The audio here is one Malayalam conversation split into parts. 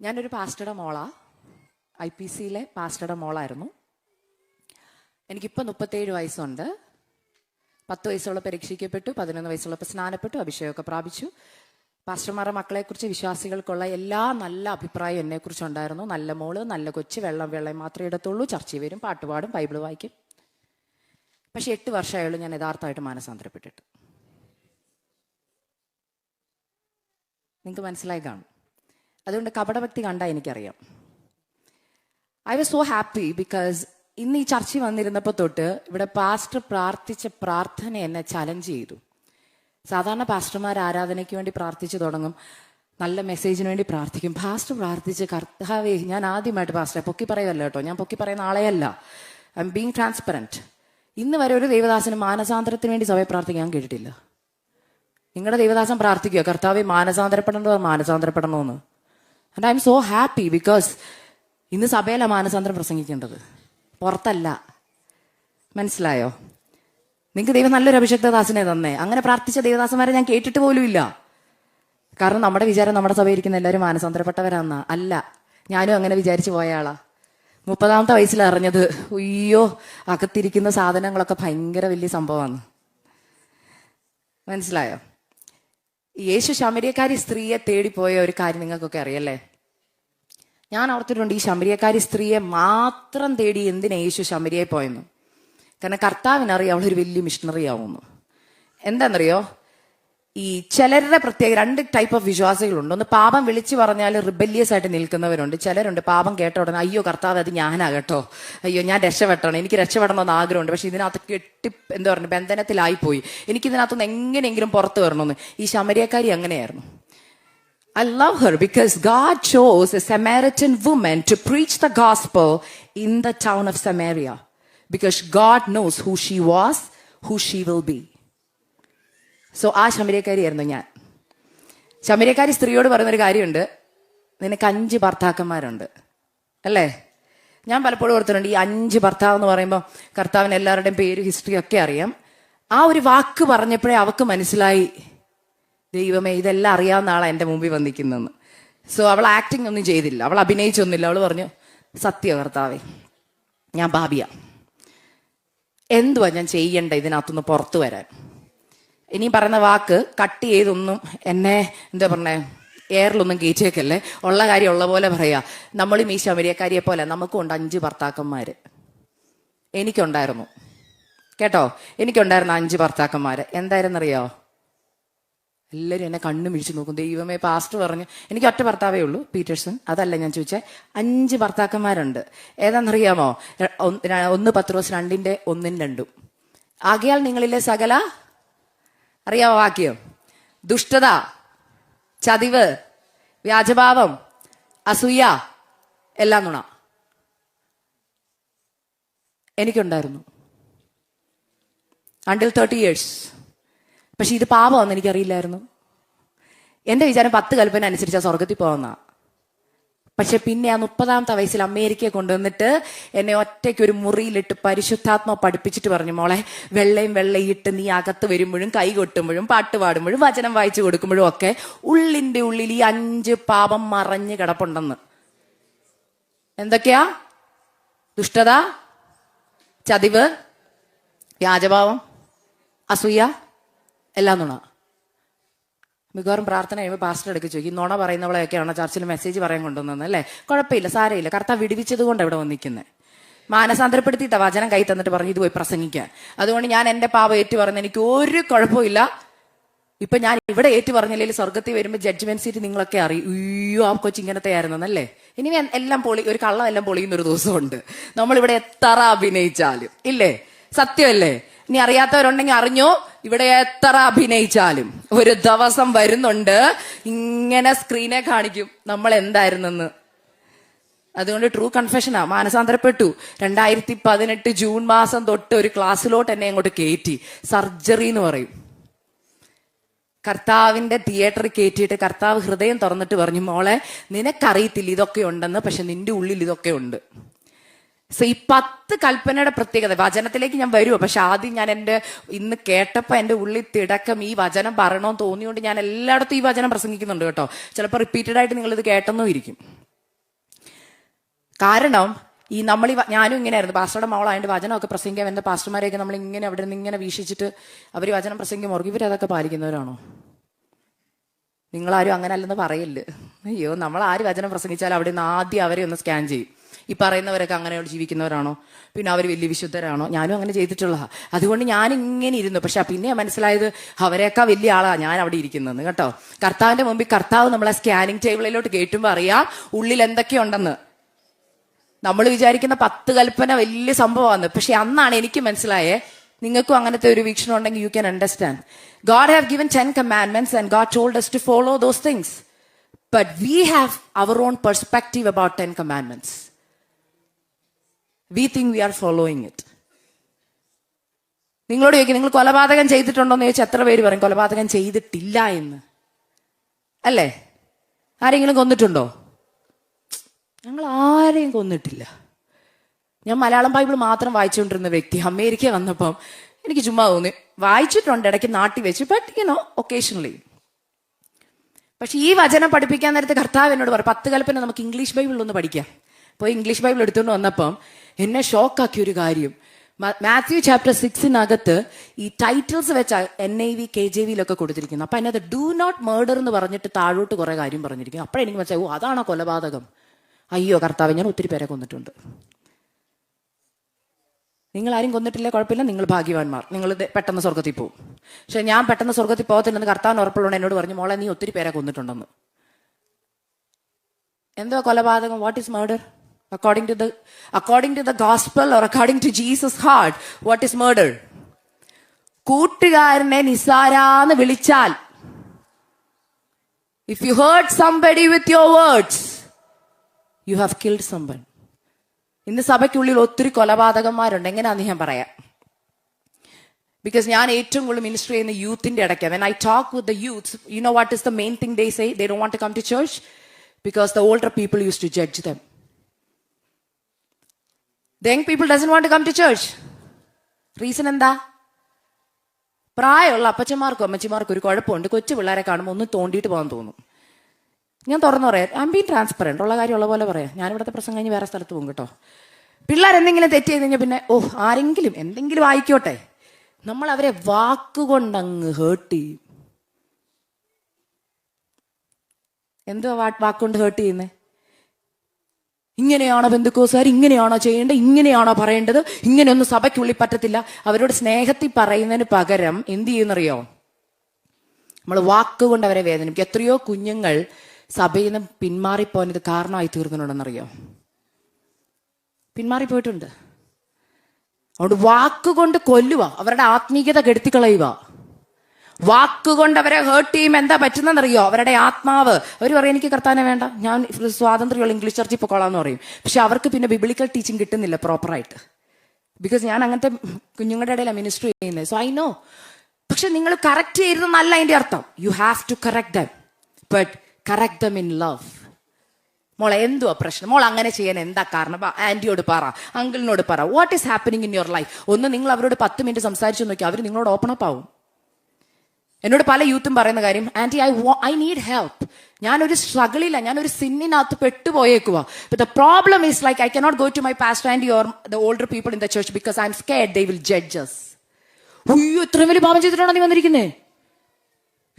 ഞാനൊരു പാസ്റ്റയുടെ മോളാ. ഐ പി സിയിലെ പാസ്റ്റയുടെ മോളായിരുന്നു. എനിക്കിപ്പോൾ മുപ്പത്തേഴ് വയസ്സുണ്ട്. പത്ത് വയസ്സുള്ള പരീക്ഷിക്കപ്പെട്ടു പതിനൊന്ന് വയസ്സുള്ളപ്പോൾ സ്നാനപ്പെട്ടു അഭിഷേകമൊക്കെ പ്രാപിച്ചു. പാസ്റ്റർമാരുടെ മക്കളെക്കുറിച്ച് വിശ്വാസികൾക്കുള്ള എല്ലാ നല്ല അഭിപ്രായം എന്നെക്കുറിച്ചുണ്ടായിരുന്നു. നല്ല മോൾ നല്ല കൊച്ച് വെള്ളം വെള്ളം മാത്രമേ ഇടത്തുള്ളൂ. ചർച്ചയിൽ വരും പാട്ടുപാടും ബൈബിൾ വായിക്കും. പക്ഷെ എട്ട് വർഷമായുള്ളൂ ഞാൻ യഥാർത്ഥമായിട്ട് മാനസാന്തരപ്പെട്ടിട്ട്. നിങ്ങൾക്ക് മനസ്സിലായി കാണും. അതുകൊണ്ട് കപടഭക്തി കണ്ട എനിക്കറിയാം. I was so happy because ഇന്ന് ഈ ചർച്ച വന്നിരുന്നപ്പോൾ തൊട്ട് ഇവിടെ പാസ്റ്റർ പ്രാർത്ഥിച്ച പ്രാർത്ഥന എന്നെ ചലഞ്ച് ചെയ്തു. സാധാരണ പാസ്റ്റർമാർ ആരാധനയ്ക്ക് വേണ്ടി പ്രാർത്ഥിച്ചു തുടങ്ങും. നല്ല മെസ്സേജിന് വേണ്ടി പ്രാർത്ഥിക്കും. പാസ്റ്റർ പ്രാർത്ഥിച്ച് കർത്താവേ ഞാൻ ആദ്യമായിട്ട് പാസ്റ്റർ പൊക്കി പറയുമല്ല കേട്ടോ. ഞാൻ പൊക്കി പറയുന്ന ആളെയല്ല. ഐ എം ബീങ് ട്രാൻസ്പെറന്റ് ഇന്ന് വരെ ഒരു ദൈവദാസന് മാനസാന്തരത്തിന് വേണ്ടി സഭയെ പ്രാർത്ഥിക്കാൻ കേട്ടിട്ടില്ല. നിങ്ങളുടെ ദൈവദാസൻ പ്രാർത്ഥിക്കുക കർത്താവെ മാനസാന്തരപ്പെടണോ മാനസാന്തരപ്പെടണമെന്ന് and I'm so happy because ഇന്ന് സഭയിലാണ് മാനസാന്തരം പ്രസംഗിക്കേണ്ടത്. പുറത്തല്ല. മനസ്സിലായോ? നിങ്ങൾക്ക് ദൈവം നല്ലൊരു അഭിഷക്തദാസിനെ തന്നേ. അങ്ങനെ പ്രാർത്ഥിച്ച ദൈവദാസന്മാരെ ഞാൻ കേട്ടിട്ട് പോലുമില്ല. കാരണം നമ്മുടെ വിചാരം നമ്മുടെ സഭയിൽ ഇരിക്കുന്ന എല്ലാവരും മാനസാന്തരപ്പെട്ടവരാന്ന. അല്ല ഞാനും അങ്ങനെ വിചാരിച്ചു പോയ ആളാ. മുപ്പതാമത്തെ വയസ്സിൽ അറിഞ്ഞത് അയ്യോ അകത്തിരിക്കുന്ന സാധനങ്ങളൊക്കെ ഭയങ്കര വലിയ സംഭവമാണ്. മനസ്സിലായോ? യേശു ശമരിയക്കാരി സ്ത്രീയെ തേടിപ്പോയ ഒരു കാര്യം നിങ്ങൾക്കൊക്കെ അറിയല്ലേ? ഞാൻ ഓർത്തിട്ടുണ്ട് ഈ ശമരിയക്കാരി സ്ത്രീയെ മാത്രം തേടി എന്തിനാ യേശു ശമരിയെ പോയെന്ന്? കാരണം കർത്താവിനറിയാം അവളൊരു വലിയ മിഷണറി ആവുന്നു. എന്താണെന്നറിയോ ഈ ചിലരുടെ പ്രത്യേക രണ്ട് ടൈപ്പ് ഓഫ് വിശ്വാസികളുണ്ട്. ഒന്ന് പാപം വിളിച്ചു പറഞ്ഞാൽ റിബല്യസ് ആയിട്ട് നിൽക്കുന്നവരുണ്ട്. ചിലരുണ്ട് പാപം കേട്ട ഉടനെ അയ്യോ കർത്താവ് അത് ഞാനാ കേട്ടോ അയ്യോ ഞാൻ രക്ഷപ്പെടണം. എനിക്ക് രക്ഷപ്പെടണം എന്ന് ആഗ്രഹമുണ്ട്. പക്ഷെ ഇതിനകത്ത് കെട്ടി എന്താ പറയുക ബന്ധനത്തിലായിപ്പോയി. എനിക്ക് ഇതിനകത്തുനിന്ന് എങ്ങനെയെങ്കിലും പുറത്തു വരണമെന്ന്. ഈ ശമരിയക്കാരി അങ്ങനെയായിരുന്നു. I love her because God chose a Samaritan woman to preach the gospel in the town of Samaria because God knows who she was, who she will be. So ആ ശമരക്കാരിയായിരുന്നു ഞാൻ. ശമരക്കാരി സ്ത്രീയോട് പറയുന്നൊരു കാര്യമുണ്ട്. നിനക്ക് അഞ്ച് ഭർത്താക്കന്മാരുണ്ട്. അല്ലേ? ഞാൻ പലപ്പോഴും ഓർത്തിട്ടുണ്ട് ഈ അഞ്ച് ഭർത്താവ് എന്ന് പറയുമ്പോൾ കർത്താവിന് എല്ലാവരുടെയും പേര് ഹിസ്റ്ററി ഒക്കെ അറിയാം. ആ ഒരു വാക്ക് പറഞ്ഞപ്പോഴേ അവക്ക് മനസ്സിലായി. ദൈവമേ ഇതെല്ലാം അറിയാവുന്ന ആളാണ് എന്റെ മുമ്പിൽ വന്നിരിക്കുന്നതെന്ന്. സോ അവൾ ആക്ടിങ് ഒന്നും ചെയ്തില്ല. അവൾ അഭിനയിച്ചൊന്നുമില്ല. അവൾ പറഞ്ഞു സത്യ കർത്താവേ ഞാൻ ഭാബിയ. എന്തുവാ ഞാൻ ചെയ്യേണ്ട ഇതിനകത്തുനിന്ന് പുറത്തു വരാൻ? ഇനി പറയുന്ന വാക്ക് കട്ട് ചെയ്തൊന്നും എന്നെ എന്താ പറഞ്ഞേ എയറിലൊന്നും കയറ്റിയേക്കല്ലേ ഉള്ള കാര്യം ഉള്ള പോലെ പറയാ. നമ്മളും ഈ ശമരിയക്കാരിയെ പോലെ നമുക്കും ഉണ്ട് അഞ്ച് ഭർത്താക്കന്മാര്. എനിക്കുണ്ടായിരുന്നു. കേട്ടോ? എനിക്കുണ്ടായിരുന്നു അഞ്ച് ഭർത്താക്കന്മാര്. എന്തായിരുന്നറിയോ? എല്ലാവരും എന്നെ കണ്ണു മിഴിച്ചു നോക്കും. ദൈവമേ പാസ്റ്റർ പറഞ്ഞു എനിക്ക് ഒറ്റ ഭർത്താവേ ഉള്ളൂ പീറ്റേഴ്സൺ. അതല്ല ഞാൻ ചോദിച്ചേ അഞ്ച് ഭർത്താക്കന്മാരുണ്ട്. ഏതാണെന്നറിയാമോ? ഒന്ന് പത്ത് റോസ് രണ്ടിന്റെ ഒന്നും രണ്ടും. ആകയാൽ നിങ്ങളിലെ സകല അറിയാമോ വാക്യം? ദുഷ്ടത ചതിവ് വ്യാജഭാവം അസൂയ എല്ലാം നുണ. എനിക്കുണ്ടായിരുന്നു. അണ്ടിൽ തേർട്ടി ഇയേഴ്സ് പക്ഷെ ഇത് പാപമാണെന്ന് എനിക്കറിയില്ലായിരുന്നു. എന്റെ വിചാരം പത്ത് കൽപ്പന അനുസരിച്ച് ആ സ്വർഗത്തിൽ പോകുന്ന പക്ഷെ പിന്നെ ആ മുപ്പതാമത്തെ വയസ്സിൽ അമേരിക്കയെ കൊണ്ടുവന്നിട്ട് എന്നെ ഒറ്റയ്ക്ക് ഒരു മുറിയിലിട്ട് പരിശുദ്ധാത്മ പഠിപ്പിച്ചിട്ട് പറഞ്ഞു മോളെ വെള്ളയും വെള്ളയിട്ട് നീ അകത്ത് വരുമ്പോഴും കൈ കൊട്ടുമ്പോഴും പാട്ട് പാടുമ്പോഴും വചനം വായിച്ചു കൊടുക്കുമ്പോഴും ഒക്കെ ഉള്ളിന്റെ ഉള്ളിൽ ഈ അഞ്ച് പാപം മറഞ്ഞു കിടപ്പുണ്ടെന്ന്. എന്തൊക്കെയാ? ദുഷ്ടത ചതിവ് വ്യാജഭാവം അസൂയ എല്ലാം നുണ. മിക്കവാറും പ്രാർത്ഥന കഴിയുമ്പോൾ പാസ്റ്റർ എടുക്കുക ചോദിക്കും നുണ പറയുന്നവളെയൊക്കെയാണ് ചർച്ചിൽ മെസ്സേജ് പറയാൻ കൊണ്ടുവന്നത്? അല്ലേ? കുഴപ്പമില്ല സാരമില്ല. കർത്താവ് വിടുവിച്ചത് കൊണ്ട് ഇവിടെ വന്നിരിക്കുന്നത് മാനസാന്തരപ്പെടുത്തിയിട്ട വചനം കൈ തന്നിട്ട് പറഞ്ഞു ഇത് പോയി പ്രസംഗിക്കാൻ. അതുകൊണ്ട് ഞാൻ എന്റെ പാവ ഏറ്റു പറഞ്ഞ എനിക്ക് ഒരു കുഴപ്പമില്ല. ഇപ്പൊ ഞാൻ ഇവിടെ ഏറ്റു പറഞ്ഞില്ലെങ്കിൽ സ്വർഗത്തിൽ വരുമ്പോൾ ജഡ്ജ്മെന്റ് സീറ്റ് നിങ്ങളൊക്കെ അറിയും. അയ്യോ ആ കൊച്ചു ഇങ്ങനത്തെ ആയിരുന്നല്ലേ ഇനി എല്ലാം പൊളി ഒരു കള്ളം എല്ലാം പൊളിയുന്ന ഒരു ദിവസമുണ്ട്. നമ്മളിവിടെ എത്ര അഭിനയിച്ചാലും ഇല്ലേ? സത്യമല്ലേ? ഇനി അറിയാത്തവരുണ്ടെങ്കിൽ അറിഞ്ഞു. ഇവിടെ എത്ര അഭിനയിച്ചാലും. ഒരു ദിവസം വരുന്നുണ്ട്. ഇങ്ങനെ സ്ക്രീനെ കാണിക്കും. നമ്മൾ എന്തായിരുന്നെന്ന്. അതുകൊണ്ട് ട്രൂ കൺഫെഷനാ മാനസാന്തരപ്പെട്ടു. രണ്ടായിരത്തി പതിനെട്ട് ജൂൺ മാസം തൊട്ട് ഒരു ക്ലാസ്സിലോട്ട് എന്നെ അങ്ങോട്ട് കയറ്റി സർജറി എന്ന് പറയും. കർത്താവിന്റെ തിയേറ്ററിൽ കയറ്റിയിട്ട് കർത്താവ് ഹൃദയം തുറന്നിട്ട് പറഞ്ഞു മോളെ നിനക്കറിയത്തില്ല ഇതൊക്കെ ഉണ്ടെന്ന് പക്ഷെ നിന്റെ ഉള്ളിൽ ഇതൊക്കെ ഉണ്ട്. സോ ഈ പത്ത് കൽപ്പനയുടെ പ്രത്യേകത വചനത്തിലേക്ക് ഞാൻ വരുമോ പക്ഷെ ആദ്യം ഞാൻ എന്റെ ഇന്ന് കേട്ടപ്പോൾ എന്റെ ഉള്ളിൽ തിടക്കം ഈ വചനം പറയണമെന്ന് തോന്നിയോണ്ട് ഞാൻ എല്ലായിടത്തും ഈ വചനം പ്രസംഗിക്കുന്നുണ്ട് കേട്ടോ. ചിലപ്പോൾ റിപ്പീറ്റഡ് ആയിട്ട് നിങ്ങൾ ഇത് കേട്ടെന്നും ഇരിക്കും. കാരണം ഈ നമ്മൾ ഞാനും ഇങ്ങനെയായിരുന്നു. പാസ്റ്ററുടെ മോളായതുകൊണ്ട് വചനമൊക്കെ പ്രസംഗിക്കാൻ എന്റെ പാസ്റ്റർമാരെയൊക്കെ നമ്മൾ ഇങ്ങനെ അവിടെ നിന്ന് ഇങ്ങനെ വീക്ഷിച്ചിട്ട് അവർ വചനം പ്രസംഗിക്കും മുറുകി ഇവരതൊക്കെ പാലിക്കുന്നവരാണോ? നിങ്ങളാരും അങ്ങനെ അല്ലെന്ന് പറയില്ല. അയ്യോ നമ്മൾ ആര് വചനം പ്രസംഗിച്ചാലും അവിടെ നിന്ന് ആദ്യം അവരെ ഒന്ന് സ്കാൻ ചെയ്യും. ഈ പറയുന്നവരൊക്കെ അങ്ങനെ ജീവിക്കുന്നവരാണോ? പിന്നെ അവർ വലിയ വിശുദ്ധരാണോ? ഞാനും അങ്ങനെ ചെയ്തിട്ടുള്ള അതുകൊണ്ട് ഞാൻ ഇങ്ങനെ ഇരുന്നു. പക്ഷെ പിന്നെ മനസ്സിലായത് അവരെയൊക്കെ വലിയ ആളാണ് ഞാൻ അവിടെ ഇരിക്കുന്നത് കേട്ടോ. കർത്താവിന്റെ മുമ്പിൽ കർത്താവ് നമ്മളെ സ്കാനിങ് ടേബിളിലോട്ട് കേട്ടുമ്പോൾ അറിയാം ഉള്ളിൽ എന്തൊക്കെയുണ്ടെന്ന്. നമ്മൾ വിചാരിക്കുന്ന പത്ത് കൽപ്പന വലിയ സംഭവമാണ്. പക്ഷെ അന്നാണ് എനിക്ക് മനസ്സിലായേ നിങ്ങൾക്കും അങ്ങനത്തെ ഒരു വീക്ഷണം ഉണ്ടെങ്കിൽ you can understand God have given ten commandments and God told us to follow those things but we have our own perspective about ten commandments we think we are following it നിങ്ങളോട് ചോദിക്കും നിങ്ങൾ കൊലപാതകം ചെയ്തിട്ടുണ്ടോ എന്ന് ചോദിച്ചാൽ എത്ര പേര് പറയും കൊലപാതകം ചെയ്തിട്ടില്ല എന്ന്. അല്ലേ? ആരെങ്കിലും കൊന്നിട്ടുണ്ടോ? ഞങ്ങൾ ആരെയും കൊന്നിട്ടില്ല. ഞാൻ മലയാളം ബൈബിൾ മാത്രം വായിച്ചുകൊണ്ടിരുന്ന വ്യക്തി അമേരിക്ക വന്നപ്പം എനിക്ക് ചുമ്മാ തോന്നി. വായിച്ചിട്ടുണ്ട് ഇടയ്ക്ക് നാട്ടി വെച്ച് ബട്ട് യുനോ ഒക്കേഷണലി പക്ഷെ ഈ വചനം പഠിപ്പിക്കാൻ നേരത്തെ കർത്താവ് എന്നോട് പറയും പത്ത് കൽപ്പന നമുക്ക് ഇംഗ്ലീഷ് ബൈബിളിൽ ഒന്ന് പഠിക്കാം. അപ്പോൾ ഇംഗ്ലീഷ് ബൈബിൾ എടുത്തുകൊണ്ട് വന്നപ്പം എന്നെ ഷോക്കാക്കിയ ഒരു കാര്യം. മാത്യു ചാപ്റ്റർ സിക്സിനകത്ത് ഈ ടൈറ്റിൽസ് വെച്ച് N I V K J വിയിലൊക്കെ കൊടുത്തിരിക്കുന്നു. അപ്പം അതിനകത്ത് ഡു നോട്ട് മേർഡർ എന്ന് പറഞ്ഞിട്ട് താഴോട്ട് കുറേ കാര്യം പറഞ്ഞിരിക്കും അപ്പോൾ എനിക്ക് മനസ്സിലായി ഓ അതാണോ കൊലപാതകം? അയ്യോ കർത്താവ് ഞാൻ ഒത്തിരി പേരെ കൊന്നിട്ടുണ്ട്. നിങ്ങൾ ആരും കൊന്നിട്ടില്ല കുഴപ്പമില്ല നിങ്ങൾ ഭാഗ്യവാന്മാർ. നിങ്ങൾ പെട്ടെന്ന് സ്വർഗത്തിൽ പോകും പക്ഷെ ഞാൻ പെട്ടെന്ന് സ്വർഗത്തിൽ പോകത്തില്ലെന്ന് കർത്താവിന് ഉറപ്പുള്ളതുകൊണ്ട് എന്നോട് പറഞ്ഞു മോളെ നീ ഒത്തിരി പേരെ കൊന്നിട്ടുണ്ടെന്ന്. എന്തോ കൊലപാതകം what is murder according to the according to the gospel or according to Jesus heart what is murder കൂട്ടുകാരനെ നിസാരാന്ന് വിളിച്ചാൽ. If you hurt somebody with your words you have killed someone ഇന്ന് സഭയ്ക്കുള്ളിൽ ഒത്തിരി കൊലപാതകന്മാരുണ്ട്. എങ്ങനെയാന്ന് ഞാൻ പറയാം. ബിക്കോസ് ഞാൻ ഏറ്റവും കൂടുതൽ മിനിസ്റ്റർ ചെയ്യുന്ന യൂത്തിന്റെ ഇടയ്ക്ക് when I talk with the youth you know what is the main thing they say they Dr want to come to church because the older people use to judge them young people doesn't want to come to church reason എന്താ? പ്രായമുള്ള അപ്പച്ചന്മാർക്കും അമ്മച്ചിമാർക്കും ഒരു കുഴപ്പമുണ്ട്. കൊച്ചു പിള്ളേരെ കാണുമ്പോൾ ഒന്ന് തോണ്ടിയിട്ട് പോകാൻ തോന്നും. ഞാൻ തുറന്നു പറയാം. ഐ ബീൻ ട്രാൻസ്പെറന്റ് ഉള്ള കാര്യം ഉള്ള പോലെ പറയാം. ഞാൻ ഇവിടുത്തെ പ്രസംഗം കഴിഞ്ഞ് വേറെ സ്ഥലത്ത് പോകും കേട്ടോ. പിള്ളേർ എന്തെങ്കിലും തെറ്റ് ചെയ്ത് കഴിഞ്ഞാൽ പിന്നെ ഓ ആരെങ്കിലും എന്തെങ്കിലും ആയിക്കോട്ടെ. നമ്മൾ അവരെ വാക്കുകൊണ്ടങ്ങ് ഹേർട്ട് ചെയ്യും. എന്തുവാ വാക്കുകൊണ്ട് ഹേർട്ട് ചെയ്യുന്നത് ഇങ്ങനെയാണോ ബന്ധുക്കോസുകാർ? ഇങ്ങനെയാണോ ചെയ്യേണ്ടത്? ഇങ്ങനെയാണോ പറയേണ്ടത്? ഇങ്ങനെയൊന്നും സഭയ്ക്കുള്ളിൽ പറ്റത്തില്ല. അവരോട് സ്നേഹത്തിൽ പറയുന്നതിന് പകരം എന്ത് ചെയ്യുന്നറിയോ നമ്മൾ വാക്കുകൊണ്ട് അവരെ വേദനിപ്പിക്കും. എത്രയോ കുഞ്ഞുങ്ങൾ സഭയിൽ നിന്ന് പിന്മാറിപ്പോയത് കാരണമായി തീർന്നിട്ടുണ്ടെന്നറിയോ പിന്മാറിപ്പോയിട്ടുണ്ട്. അതുകൊണ്ട് വാക്കുകൊണ്ട് കൊല്ലുക അവരുടെ ആത്മീയത കെടുത്തിക്കളയുക വാക്കുകൊണ്ട് അവരെ ഹേർട്ട് ചെയ്യും. എന്താ പറ്റുന്നതെന്നറിയോ? അവരുടെ ആത്മാവ്. അവർ പറയും എനിക്ക് കർത്താനെ വേണ്ട. ഞാൻ സ്വാതന്ത്ര്യമുള്ള ഇംഗ്ലീഷ് ചർച്ചിൽ പൊക്കോളാന്ന് പറയും. പക്ഷെ അവർക്ക് പിന്നെ ബിബിളിക്കൽ ടീച്ചിങ് കിട്ടുന്നില്ല പ്രോപ്പറായിട്ട് ബിക്കോസ് ഞാൻ അങ്ങനത്തെ കുഞ്ഞുങ്ങളുടെ ഇടയിലാണ് മിനിസ്റ്റർ ചെയ്യുന്നത് സോ ഐ നോ പക്ഷെ നിങ്ങൾ കറക്റ്റ് ചെയ്യരുതെന്നല്ല അതിന്റെ അർത്ഥം. You have to correct them but correct them in love മോളെ എന്തുവാ പ്രശ്നം? മോൾ അങ്ങനെ ചെയ്യാൻ എന്താ കാരണം? ആന്റിയോട് പറ അങ്കിളിനോട് പറ. What is happening in your life ഒന്ന് നിങ്ങൾ അവരോട് പത്ത് മിനിറ്റ് സംസാരിച്ചു നോക്കി അവർ നിങ്ങളോട് ഓപ്പൺ അപ്പ് ആവും. എന്നോട് പല യൂത്തും പറയുന്ന കാര്യം aunty I I need help ഞാനൊരു സ്ട്രഗിളില്ല ഞാനൊരു സിന്നിനകത്ത് പെട്ടുപോയേക്കുക the problem is like I cannot go to my past and your the older people in the church because I'm scared they will judges അയ്യോ ഇത്രയും വലിയ പാപം ചെയ്തിട്ടാണോ നീ വന്നിരിക്കുന്നേ?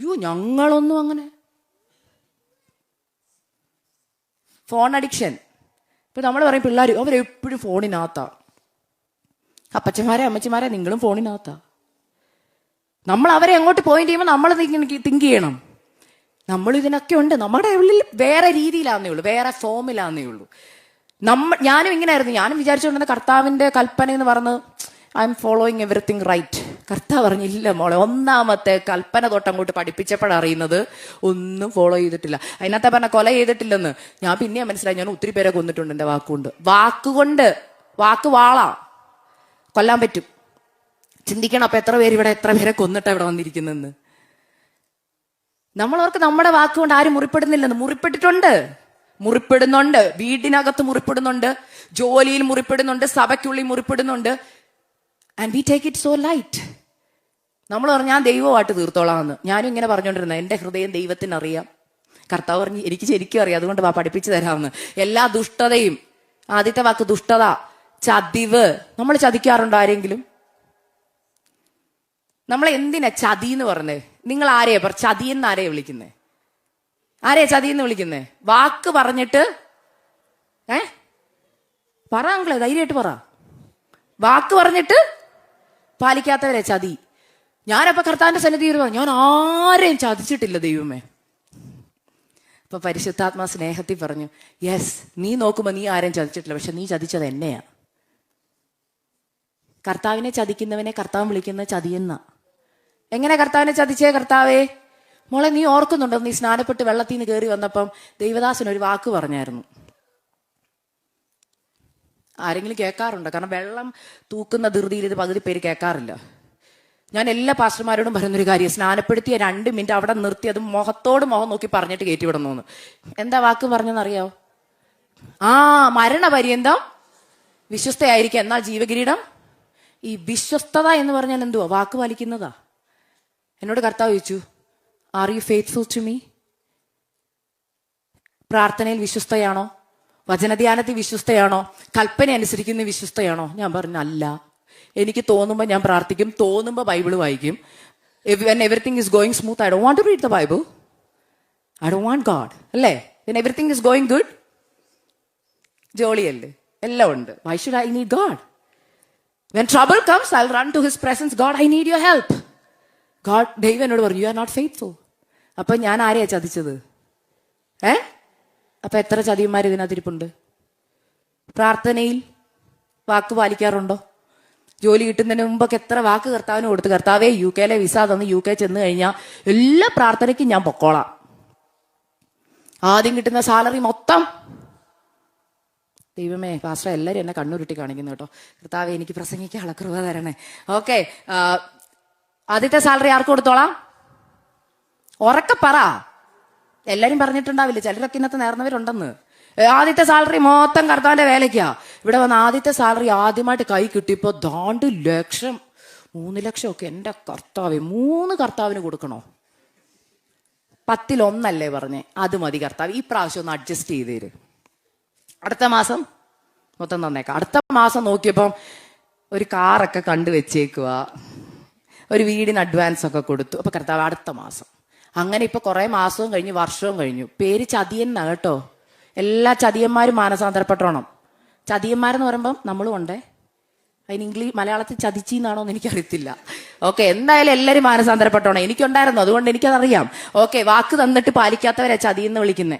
അയ്യോ ഞങ്ങളൊന്നും അങ്ങനെ. ഫോൺ അഡിക്ഷൻ ഇപ്പൊ നമ്മൾ പറയും പിള്ളേർ അവരെപ്പോഴും ഫോണിനകത്താ അപ്പച്ചന്മാരെ അമ്മച്ചിമാരെ നിങ്ങളും ഫോണിനകത്താ നമ്മൾ അവരെ എങ്ങോട്ട് പോയിന്റ് ചെയ്യുമ്പോൾ നമ്മൾ തിങ്ക് ചെയ്യണം. നമ്മൾ ഇതിനൊക്കെ ഉണ്ട്. നമ്മുടെ ഉള്ളിൽ വേറെ രീതിയിലാന്നേ ഉള്ളൂ. വേറെ ഫോമിലാന്നേ ഉള്ളൂ. നമ്മ ഞാനും ഇങ്ങനെ ആയിരുന്നു ഞാനും വിചാരിച്ചുകൊണ്ടിരുന്ന കർത്താവിന്റെ കൽപ്പന എന്ന് പറഞ്ഞത് I M following everything right കർത്താവ് പറഞ്ഞില്ല മോളെ. ഒന്നാമത്തെ കൽപ്പന തൊട്ട് അങ്ങോട്ട് പഠിപ്പിച്ചപ്പോഴറിയുന്നത് ഒന്നും ഫോളോ ചെയ്തിട്ടില്ല. അതിനകത്ത് പറഞ്ഞ കൊല ചെയ്തിട്ടില്ലെന്ന്. ഞാൻ പിന്നെ മനസ്സിലായി ഞാൻ ഒത്തിരി പേരെ കൊന്നിട്ടുണ്ട് എന്റെ വാക്കുകൊണ്ട്. വാക്കുകൊണ്ട്. വാക്ക് വാളാ. കൊല്ലാൻ പറ്റും. ചിന്തിക്കണം അപ്പൊ എത്ര പേര് ഇവിടെ എത്ര പേരെ കൊന്നിട്ട് ഇവിടെ വന്നിരിക്കുന്നെന്ന് നമ്മളവർക്ക് നമ്മുടെ വാക്കുകൊണ്ട് ആരും മുറിപ്പെടുന്നില്ലെന്ന്. മുറിപ്പെട്ടിട്ടുണ്ട്. മുറിപ്പെടുന്നുണ്ട്. വീടിനകത്ത് മുറിപ്പെടുന്നുണ്ട്. ജോലിയിൽ മുറിപ്പെടുന്നുണ്ട്. സഭയ്ക്കുള്ളിൽ മുറിപ്പെടുന്നുണ്ട്. And we take it so light നമ്മൾ പറഞ്ഞു ഞാൻ ദൈവമായിട്ട് തീർത്തോളാമെന്ന്. ഞാനും ഇങ്ങനെ പറഞ്ഞുകൊണ്ടിരുന്നത് എന്റെ ഹൃദയം ദൈവത്തിന് അറിയാം കർത്താവ് പറഞ്ഞു എനിക്ക് ശരിക്കും അറിയാം. അതുകൊണ്ട് വാ പഠിപ്പിച്ചു തരാമെന്ന്. എല്ലാ ദുഷ്ടതയും ആദ്യത്തെ വാക്ക് ദുഷ്ടത ചതിവ്. നമ്മൾ ചതിക്കാറുണ്ടോ ആരെങ്കിലും? നമ്മൾ എന്തിനാ ചതി എന്ന് പറഞ്ഞത് നിങ്ങൾ ആരെയാ പറ ചതി എന്ന് ആരെയാ വിളിക്കുന്നേ? ആരെയാ ചതി എന്ന് വിളിക്കുന്നേ? വാക്ക് പറഞ്ഞിട്ട് ഏ? പറ ധൈര്യമായിട്ട് പറ. വാക്ക് പറഞ്ഞിട്ട് പാലിക്കാത്തവരെ ചതി. ഞാനപ്പോ കർത്താവിന്റെ സന്നിധി വരുവാ ഞാൻ ആരെയും ചതിച്ചിട്ടില്ല ദൈവമേ. അപ്പൊ പരിശുദ്ധാത്മാ സ്നേഹത്തിൽ പറഞ്ഞു യെസ് നീ നോക്കുമ്പോ നീ ആരെയും ചതിച്ചിട്ടില്ല പക്ഷെ നീ ചതിച്ചത് എന്നെയാ. കർത്താവിനെ ചതിക്കുന്നവനെ കർത്താവ് വിളിക്കുന്ന ചതിയെന്ന എങ്ങനെ കർത്താവിനെ ചതിച്ചേ കർത്താവേ? മോളെ നീ ഓർക്കുന്നുണ്ടോ? നീ സ്നാനപ്പെട്ട് വെള്ളത്തിൽ നിന്ന് കയറി വന്നപ്പം ദൈവദാസൻ ഒരു വാക്ക് പറഞ്ഞായിരുന്നു. ആരെങ്കിലും കേൾക്കാറുണ്ടോ? കാരണം വെള്ളം തൂക്കുന്ന ധൃതിയിൽ ഇത് പകുതി പേര് കേൾക്കാറില്ല. ഞാൻ എല്ലാ പാസ്റ്റർമാരോടും പറയുന്നൊരു കാര്യം സ്നാനപ്പെടുത്തിയ രണ്ട് മിനിറ്റ് അവിടെ നിർത്തി അത് മുഖത്തോട് മുഖം നോക്കി പറഞ്ഞിട്ട് കയറ്റിവിടുന്നു എന്താ വാക്ക് പറഞ്ഞെന്നറിയാവോ ആ മരണപര്യന്തം വിശ്വസ്തയായിരിക്കും എന്നാൽ ജീവകിരീടം? ഈ വിശ്വസ്തത എന്ന് പറഞ്ഞാൽ എന്തുവാ? വാക്ക് പാലിക്കുന്നതാ. എന്നോട് കർത്താവ് ചോദിച്ചു are you faithful to me പ്രാർത്ഥനയിൽ വിശ്വസ്തയാണോ? വചനധ്യാനത്തിൽ വിശ്വസ്തയാണോ? കൽപ്പന അനുസരിക്കുന്ന വിശ്വസ്തയാണോ? ഞാൻ പറഞ്ഞു അല്ല. എനിക്ക് തോന്നുമ്പോൾ ഞാൻ പ്രാർത്ഥിക്കും തോന്നുമ്പോൾ ബൈബിൾ വായിക്കും. When everything is going smooth I do want to read the Bible I do want God അല്ലേ? When everything is going good ജോളിയല്ലേ? എല്ലാം ഉണ്ട്. Why should I need God when trouble comes I run to his presence God I need your help God ദൈവം എന്നോട് പറഞ്ഞു യു ആർ നോട്ട് ഫെയ്ത്ത്ഫുൾ അപ്പൊ ഞാൻ ആരെയാ ചതിച്ചത്? ഏ? അപ്പൊ എത്ര ചതിയന്മാർ ഇതിനകത്തിരിപ്പുണ്ട്? പ്രാർത്ഥനയിൽ വാക്ക് പാലിക്കാറുണ്ടോ? ജോലി കിട്ടുന്നതിന് മുമ്പൊക്കെ എത്ര വാക്ക് കർത്താവിന് കൊടുത്ത് കർത്താവേ യു കെയിലെ വിസ തന്ന് യു കെ ചെന്ന് കഴിഞ്ഞാൽ എല്ലാ പ്രാർത്ഥനയ്ക്കും ഞാൻ പൊക്കോളാം. ആദ്യം കിട്ടുന്ന സാലറി മൊത്തം. ദൈവമേ പാസ്റ്റർ എല്ലാവരും എന്നെ കണ്ണുരുട്ടി കാണിക്കുന്നു കേട്ടോ. കർത്താവെ എനിക്ക് പ്രസംഗിക്കാനുള്ള കൃപ തരണേ. ഓക്കെ ആദ്യത്തെ സാലറി ആർക്ക് കൊടുത്തോളാം? ഉറക്ക പറ. എല്ലാരും പറഞ്ഞിട്ടുണ്ടാവില്ല ചിലരൊക്കെ ഇന്നത്തെ നേർന്നവരുണ്ടെന്ന്. ആദ്യത്തെ സാലറി മൊത്തം കർത്താവിന്റെ വേലയ്ക്കാ. ഇവിടെ വന്ന ആദ്യത്തെ സാലറി ആദ്യമായിട്ട് കൈ കിട്ടിയപ്പോ ദാണ്ട് ലക്ഷം മൂന്ന് ലക്ഷം ഒക്കെ എന്റെ കർത്താവ് മൂന്ന് കർത്താവിന് കൊടുക്കണോ? പത്തിലൊന്നല്ലേ പറഞ്ഞേ അത് മതി കർത്താവ് ഈ പ്രാവശ്യം ഒന്ന് അഡ്ജസ്റ്റ് ചെയ്ത് തരും അടുത്ത മാസം മൊത്തം തന്നേക്കാം. അടുത്ത മാസം നോക്കിയപ്പം ഒരു കാറൊക്കെ കണ്ടു വെച്ചേക്കുക ഒരു വീടിന് അഡ്വാൻസ് ഒക്കെ കൊടുത്തു. അപ്പൊ കർത്താവ് അടുത്ത മാസം. അങ്ങനെ ഇപ്പൊ കുറെ മാസവും കഴിഞ്ഞു വർഷവും കഴിഞ്ഞു. പേര് ചതിയന്നാ കേട്ടോ. എല്ലാ ചതിയന്മാരും മാനസാന്തരപ്പെട്ടോണം ചതിയന്മാരെന്ന് പറയുമ്പം നമ്മളും ഉണ്ടേ. അതിന് ഇംഗ്ലീഷ് മലയാളത്തിൽ ചതിച്ചി എന്നാണോ എന്ന് എനിക്കറിയത്തില്ല. ഓക്കെ എന്തായാലും എല്ലാവരും മാനസാന്തരപ്പെട്ടോണം എനിക്കുണ്ടായിരുന്നു. അതുകൊണ്ട് എനിക്കതറിയാം. ഓക്കെ വാക്ക് തന്നിട്ട് പാലിക്കാത്തവരെ ചതിയെന്ന് വിളിക്കുന്നേ.